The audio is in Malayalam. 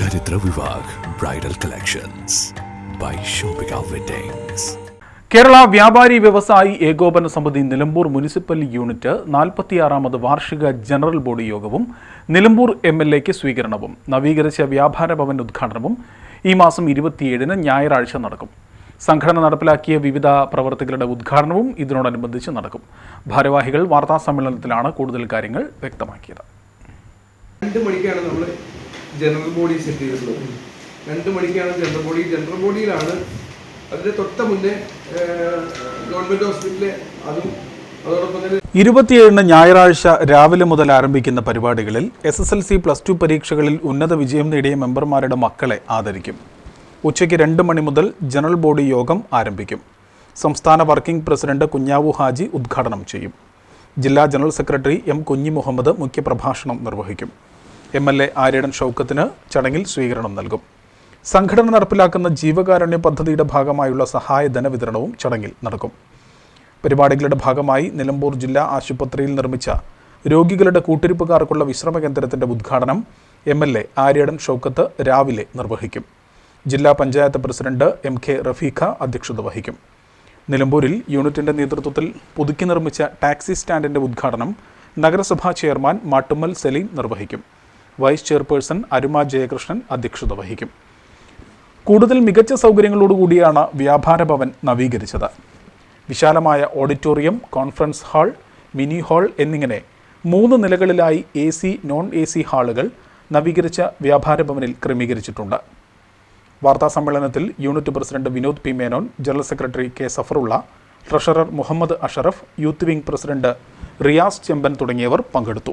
Charithra Vivah bridal collections by Shopika weddings Kerala വ്യാപാരി വ്യവസായി ഏകോപന സമിതി നിലമ്പൂർ മുനിസിപ്പൽ യൂണിറ്റ് നാൽപ്പത്തിയാറാമത് വാർഷിക ജനറൽ ബോഡി യോഗവും നിലമ്പൂർ എം എൽ എക്ക് സ്വീകരണവും നവീകരിച്ച വ്യാപാര ഭവൻ ഉദ്ഘാടനവും ഈ മാസം ഇരുപത്തിയേഴിന് ഞായറാഴ്ച നടക്കും. സംഘടന നടപ്പിലാക്കിയ വിവിധ പ്രവർത്തികളുടെ ഉദ്ഘാടനവും ഇതിനോടനുബന്ധിച്ച് നടക്കും. ഭാരവാഹികൾ വാർത്താ സമ്മേളനത്തിലാണ് കൂടുതൽ കാര്യങ്ങൾ വ്യക്തമാക്കിയത്. രണ്ട് മണിക്കാണ് നമ്മൾ ജനറൽ ബോഡി സെറ്റ് ചെയ്തിട്ടുള്ളത് രണ്ട് മണിക്കാണ് ജനറൽ ബോഡി ജനറൽ ബോഡിയിലാണ് അതിന്റെ തൊട്ട മുന്നേ ഗവൺമെന്റ് ഹോസ്പിറ്റലിലെ അതും ഇരുപത്തിയേഴിന് ഞായറാഴ്ച രാവിലെ മുതൽ ആരംഭിക്കുന്ന പരിപാടികളിൽ S S L C plus two പരീക്ഷകളിൽ ഉന്നത വിജയം നേടിയ മെമ്പർമാരുടെ മക്കളെ ആദരിക്കും. ഉച്ചയ്ക്ക് രണ്ട് മണി മുതൽ ജനറൽ ബോഡി യോഗം ആരംഭിക്കും. സംസ്ഥാന വർക്കിംഗ് പ്രസിഡന്റ് കുഞ്ഞാവു ഹാജി ഉദ്ഘാടനം ചെയ്യും. ജില്ലാ ജനറൽ സെക്രട്ടറി എം കുഞ്ഞി മുഹമ്മദ് മുഖ്യപ്രഭാഷണം നിർവഹിക്കും. എം എൽ എ ആര്യടൻ ഷൗക്കത്തിന് ചടങ്ങിൽ സ്വീകരണം നൽകും. സംഘടന നടപ്പിലാക്കുന്ന ജീവകാരുണ്യ പദ്ധതിയുടെ ഭാഗമായുള്ള സഹായധന വിതരണവും ചടങ്ങിൽ നടക്കും. പരിപാടികളുടെ ഭാഗമായി നിലമ്പൂർ ജില്ലാ ആശുപത്രിയിൽ നിർമ്മിച്ച രോഗികളുടെ കൂട്ടിരിപ്പുകാർക്കുള്ള വിശ്രമ കേന്ദ്രത്തിന്റെ ഉദ്ഘാടനം M L A Aryadan Shoukath രാവിലെ നിർവഹിക്കും. ജില്ലാ panchayat president M K Rafeeq അധ്യക്ഷത വഹിക്കും. നിലമ്പൂരിൽ യൂണിറ്റിന്റെ നേതൃത്വത്തിൽ പുതുക്കി നിർമ്മിച്ച ടാക്സി സ്റ്റാൻഡിന്റെ ഉദ്ഘാടനം നഗരസഭാ ചെയർമാൻ മാട്ടുമ്മൽ സലീം നിർവഹിക്കും. വൈസ് ചെയർപേഴ്സൺ അരുമ ജയകൃഷ്ണൻ അധ്യക്ഷത വഹിക്കും. കൂടുതൽ മികച്ച സൗകര്യങ്ങളോടുകൂടിയാണ് വ്യാപാര ഭവൻ നവീകരിച്ചത്. വിശാലമായ auditorium conference hall mini hall എന്നിങ്ങനെ മൂന്ന് നിലകളിലായി A C non A C ഹാളുകൾ നവീകരിച്ച വ്യാപാര ഭവനിൽ ക്രമീകരിച്ചിട്ടുണ്ട്. വാർത്താ സമ്മേളനത്തിൽ unit president Vinod P Menon general secretary K Safarulla treasurer Muhammad Ashraf youth wing president Riyas Chemban തുടങ്ങിയവർ പങ്കെടുത്തു.